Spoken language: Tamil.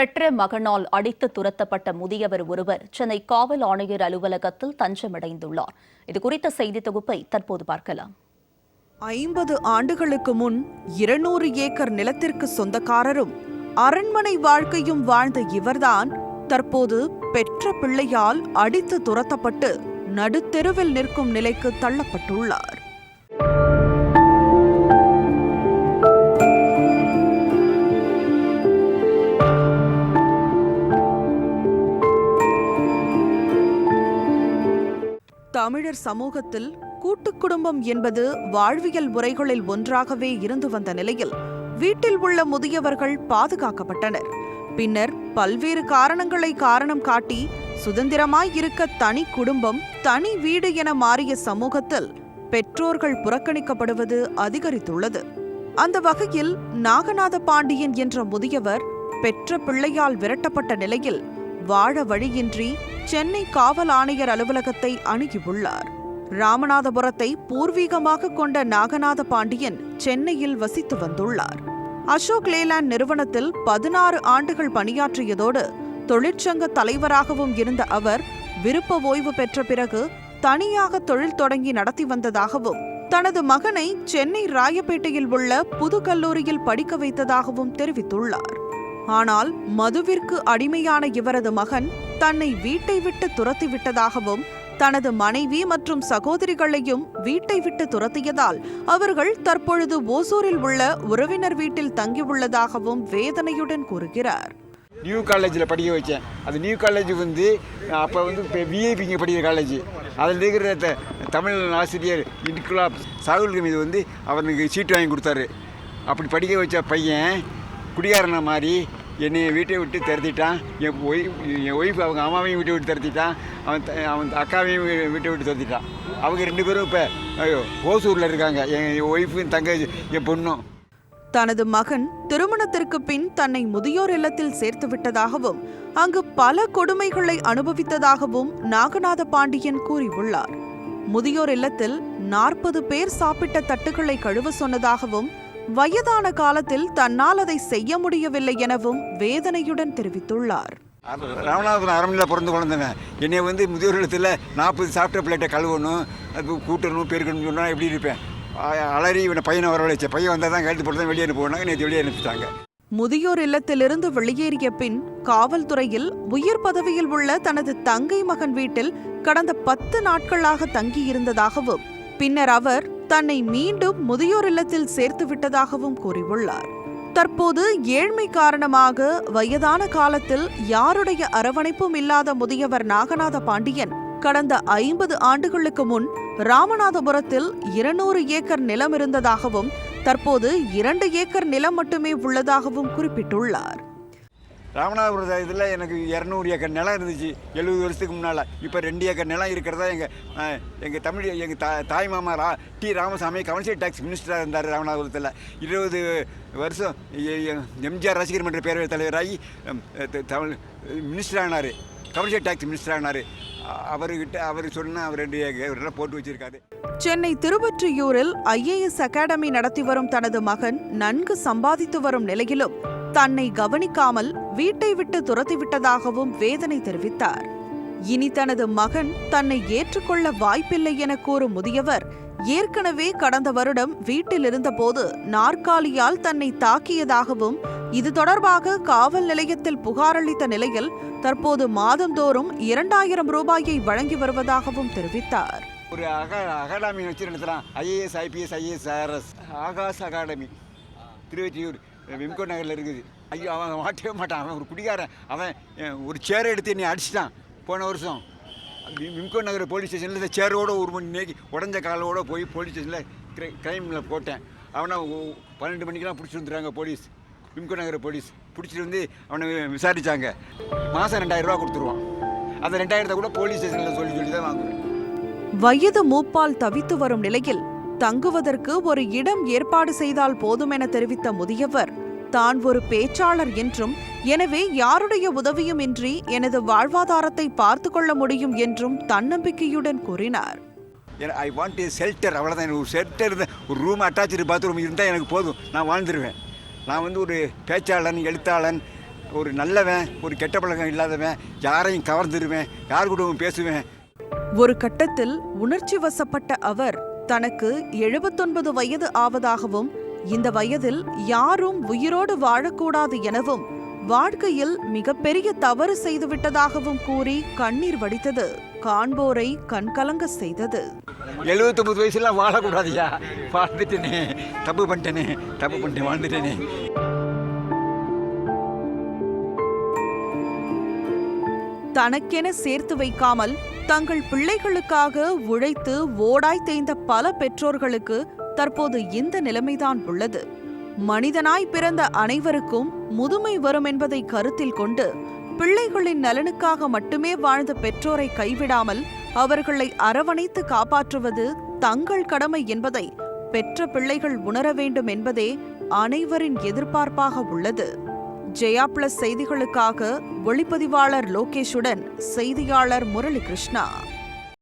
பெற்ற மகனால் அடித்து துரத்தப்பட்ட முதியவர் ஒருவர் சென்னை காவல் ஆணையர் அலுவலகத்தில் தஞ்சமடைந்துள்ளார். இதுகுறித்த செய்தி தொகுப்பை தற்போது பார்க்கலாம். ஐம்பது ஆண்டுகளுக்கு முன் இருநூறு ஏக்கர் நிலத்திற்கு சொந்தக்காரரும் அரண்மனை வாழ்க்கையும் வாழ்ந்த இவர்தான் தற்போது பெற்ற பிள்ளையால் அடித்து துரத்தப்பட்டு நடுத்தெருவில் நிற்கும் நிலைக்கு தள்ளப்பட்டுள்ளார். தமிழர் சமூகத்தில் கூட்டுக் குடும்பம் என்பது வாழ்வியல் முறைகளில் ஒன்றாகவே இருந்து வந்த நிலையில் வீட்டில் உள்ள முதியவர்கள் பாதுகாக்கப்பட்டனர். பின்னர் பல்வேறு காரணங்களை காரணம் காட்டி சுதந்திரமாய் இருக்க தனி குடும்பம் தனி வீடு என மாறிய சமூகத்தில் பெற்றோர்கள் புறக்கணிக்கப்படுவது அதிகரித்துள்ளது. அந்த வகையில் நாகநாத பாண்டியன் என்ற முதியவர் பெற்ற பிள்ளையால் விரட்டப்பட்ட நிலையில் வாழ வழியின்றி சென்னை காவல் ஆணையர் அலுவலகத்தை அணுகியுள்ளார். ராமநாதபுரத்தை பூர்வீகமாக கொண்ட நாகநாத பாண்டியன் சென்னையில் வசித்து வந்துள்ளார். அசோக் லேலாண்ட் நிறுவனத்தில் பதினாறு ஆண்டுகள் பணியாற்றியதோடு தொழிற்சங்க தலைவராகவும் இருந்த அவர் விருப்ப ஓய்வு பெற்ற பிறகு தனியாக தொழில் தொடங்கி நடத்தி வந்ததாகவும் தனது மகனை சென்னை ராயப்பேட்டையில் உள்ள புது கல்லூரியில் படிக்க வைத்ததாகவும் தெரிவித்துள்ளார். ஆனால் மதுவிற்கு அடிமையான இவரது மகன் தன்னை வீட்டை விட்டு துரத்திவிட்டதாகவும் தனது மனைவி மற்றும் சகோதரிகளையும் வீட்டை விட்டு துரத்தியதால் அவர்கள் தற்பொழுது ஓசூரில் உள்ள உறவினர் வீட்டில் தங்கியுள்ளதாகவும் வேதனையுடன் கூறுகிறார். நியூ காலேஜில் படிக்க வச்சேன். அது நியூ காலேஜ் வந்து அப்போ வந்து இப்போ விஐபிங்க படிக்கிற காலேஜ் அதில் இருக்கிற த- தமிழ் ஆசிரியர் இன்குலாப் சாகுல் கமீது வந்து அவனுக்கு சீட்டு வாங்கி கொடுத்தாரு. அப்படி படிக்க வச்ச பையன் குடிகாரனை மாதிரி என்னை வீட்டை விட்டு திரத்திட்டான் என் ஒய்ஃப் என் ஒய்ஃப் அவங்க அம்மாவையும் வீட்டை விட்டு திரத்திட்டான் அவன் அவன் அக்காவையும் வீட்டை விட்டு திரத்திட்டான் அவங்க ரெண்டு பேரும் இப்போ ஐயோ ஓசூரில் இருக்காங்க. என் ஒய்ஃபும் தங்க என் பொண்ணும். தனது மகன் திருமணத்திற்கு பின் தன்னை முதியோர் இல்லத்தில் சேர்த்து விட்டதாகவும் அங்கு பல கொடுமைகளை அனுபவித்ததாகவும் நாகநாத பாண்டியன் கூறியுள்ளார். முதியோர் இல்லத்தில் நாற்பது பேர் சாப்பிட்ட தட்டுகளை கழுவ சொன்னதாகவும் வயதான காலத்தில் தன்னால் அதை செய்ய முடியவில்லை எனவும் வேதனையுடன் தெரிவித்துள்ளார். ராமநாதபுரம் அரண்மனையில் பிறந்து குழந்தைங்க. என்னை வந்து முதியோர் இல்லத்தில் நாற்பது சாப்பிட்ட பிளேட்டை கழுவணும் அது கூட்டணும் பெருக்கணும் சொன்னால் எப்படி இருப்பேன்? அலறி இவனை பையனை வரவழைச்சேன். பையன் வந்தால் தான் கழுத்து போட்டு தான் வெளியே அனுப்புவாங்க நேற்று வெளியே அனுப்பிச்சிட்டாங்க. முதியோர் இல்லத்திலிருந்து வெளியேறிய பின் காவல்துறையில் உயர் பதவியில் உள்ள தனது தங்கை மகன் வீட்டில் கடந்த பத்து நாட்களாக தங்கியிருந்ததாகவும் பின்னர் அவர் தன்னை மீண்டும் முதியோர் இல்லத்தில் சேர்த்து விட்டதாகவும் கூறியுள்ளார். தற்போது ஏழ்மை காரணமாக வயதான காலத்தில் யாருடைய அரவணைப்பும் இல்லாத முதியவர் நாகநாத பாண்டியன் கடந்த ஐம்பது ஆண்டுகளுக்கு முன் ராமநாதபுரத்தில் இருநூறு ஏக்கர் நிலம் இருந்ததாகவும் தற்போது இரண்டு ஏக்கர் நிலம் மட்டுமே உள்ளதாகவும் குறிப்பிட்டுள்ளார். ராமநாதபுரம் இதில் எனக்கு இரநூறு ஏக்கர் நிலம் இருந்துச்சு. எழுபது வருஷத்துக்கு முன்னால். இப்போ ரெண்டு ஏக்கர் நிலம் இருக்கிறதா எங்கள் எங்கள் தமிழ் எங்கள் தா தாய் மாமா ரா டி ராமசாமி கமர்ஷியல் டேக்ஸ் மினிஸ்டராக இருந்தார் ராமநாதபுரத்தில். இருபது வருஷம் எம்ஜிஆர் ரசிகர் மன்ற பேரவைத் தலைவராகி தமிழ் மினிஸ்டர் ஆனார். கமர்ஷியல் டேக்ஸ் மினிஸ்டர் ஆனார். அவர்கிட்ட அவர் சொன்ன அவர் ரெண்டு ஏக்கர் போட்டு வச்சிருக்காரு. சென்னை திருவொற்றியூரில் ஐஏஎஸ் அகாடமி நடத்தி வரும் தனது மகன் நன்கு சம்பாதித்து வரும் நிலையிலும் தன்னை கவனிக்காமல் வீட்டை விட்டு துரத்திவிட்டதாகவும் வேதனை தெரிவித்தார். இனி தனது மகன் தன்னை ஏற்றுக்கொள்ள வாய்ப்பில்லை என கூறும் முதியவர் ஏற்கனவே கடந்த வருடம் வீட்டில் இருந்தபோது நாற்காலியால் தன்னை தாக்கியதாகவும் இது தொடர்பாக காவல் நிலையத்தில் புகாரளித்த நிலையில் தற்போது மாதந்தோறும் இரண்டாயிரம் ரூபாயை வழங்கி வருவதாகவும் தெரிவித்தார். ஒரு அகா அகாடமி வச்சு நடத்துகிறான் IAS IPS IAS RS Aakash academy Thiruvottiyur. Wimco நகரில் இருக்குது. ஐயோ அவன் மாட்டவே மாட்டான். அவன் ஒரு குடிகாரன். அவன் ஒரு சேரை எடுத்து என்னை அடிச்சிட்டான் போன வருஷம். விம்கோ நகர் போலீஸ் ஸ்டேஷனில் இந்த சேரோட ஒரு மணி நேக்கி உடஞ்ச காலோட போய் போலீஸ் ஸ்டேஷனில் க்ரைமில் போட்டேன். அவனை பன்னெண்டு மணிக்கெலாம் பிடிச்சிட்டு வந்துடுறாங்க போலீஸ் விம்கோ நகர் போலீஸ் பிடிச்சிட்டு வந்து அவனை விசாரித்தாங்க மாதம் ரெண்டாயிரம் ரூபா கொடுத்துருவான். அந்த ரெண்டாயிரத்தை கூட போலீஸ் ஸ்டேஷனில் சொல்லி சொல்லி தான் வாங்குவேன். வயது மூப்பால் தவித்து வரும் நிலையில் தங்குவதற்கு ஒரு இடம் ஏற்பாடு செய்தால் போதும் என தெரிவித்த முதியவர் தான் ஒரு பேச்சாளர் என்றும் எனவே யாருடைய உதவியும் இன்றி எனது வாழ்வாதாரத்தை பார்த்து கொள்ள முடியும் என்றும் தன்னம்பிக்கையுடன் கூறினார். ஐ வாண்ட் ஏ ஷெல்டர் அவ்வளோதான் எனக்கு ஒரு ஷெல்டர் ஒரு ரூம் அட்டாச்சு பாத்ரூம் இருந்தால் எனக்கு போதும். நான் வாழ்ந்துருவேன். நான் வந்து ஒரு பேச்சாளன் எழுத்தாளன் ஒரு நல்லவன் ஒரு கெட்ட பழக்கம் இல்லாதவன் யாரையும் கவர்ந்துருவேன் யார் கூடவும் பேசுவேன். ஒரு கட்டத்தில் உணர்ச்சி வசப்பட்ட அவர் தனக்கு எழுபத்தொன்பது வயது ஆவதாகவும் இந்த வயதில் யாரும் உயிரோடு வாழக்கூடாது எனவும் வாழ்க்கையில் மிகப்பெரிய தவறு செய்துவிட்டதாகவும் கூறி கண்ணீர் வடித்தது. காண்போரை கண்கலங்க செய்தது. எழுபத்தொம்பது வயசுலாம் வாழக்கூடாதுயா? வாழ்ந்துட்டேனே தப்பு பண்ணிட்டேனே தப்பு பண்ணிட்டேன் வாழ்ந்துட்டேனே. தனக்கென சேர்த்து வைக்காமல் தங்கள் பிள்ளைகளுக்காக உழைத்து ஓடாய் தேய்ந்த பல பெற்றோர்களுக்கு தற்போது இந்த நிலைமைதான் உள்ளது. மனிதனாய் பிறந்த அனைவருக்கும் முதுமை வரும் என்பதை கருத்தில் கொண்டு பிள்ளைகளின் நலனுக்காக மட்டுமே வாழ்ந்த பெற்றோரை கைவிடாமல் அவர்களை அரவணைத்து காப்பாற்றுவது தங்கள் கடமை என்பதை பெற்ற பிள்ளைகள் உணர வேண்டும் என்பதே அனைவரின் எதிர்பார்ப்பாக உள்ளது. ஜெயா பிளஸ் செய்திகளுக்காக ஒளிப்பதிவாளர் லோகேஷுடன் செய்தியாளர் முரளி கிருஷ்ணா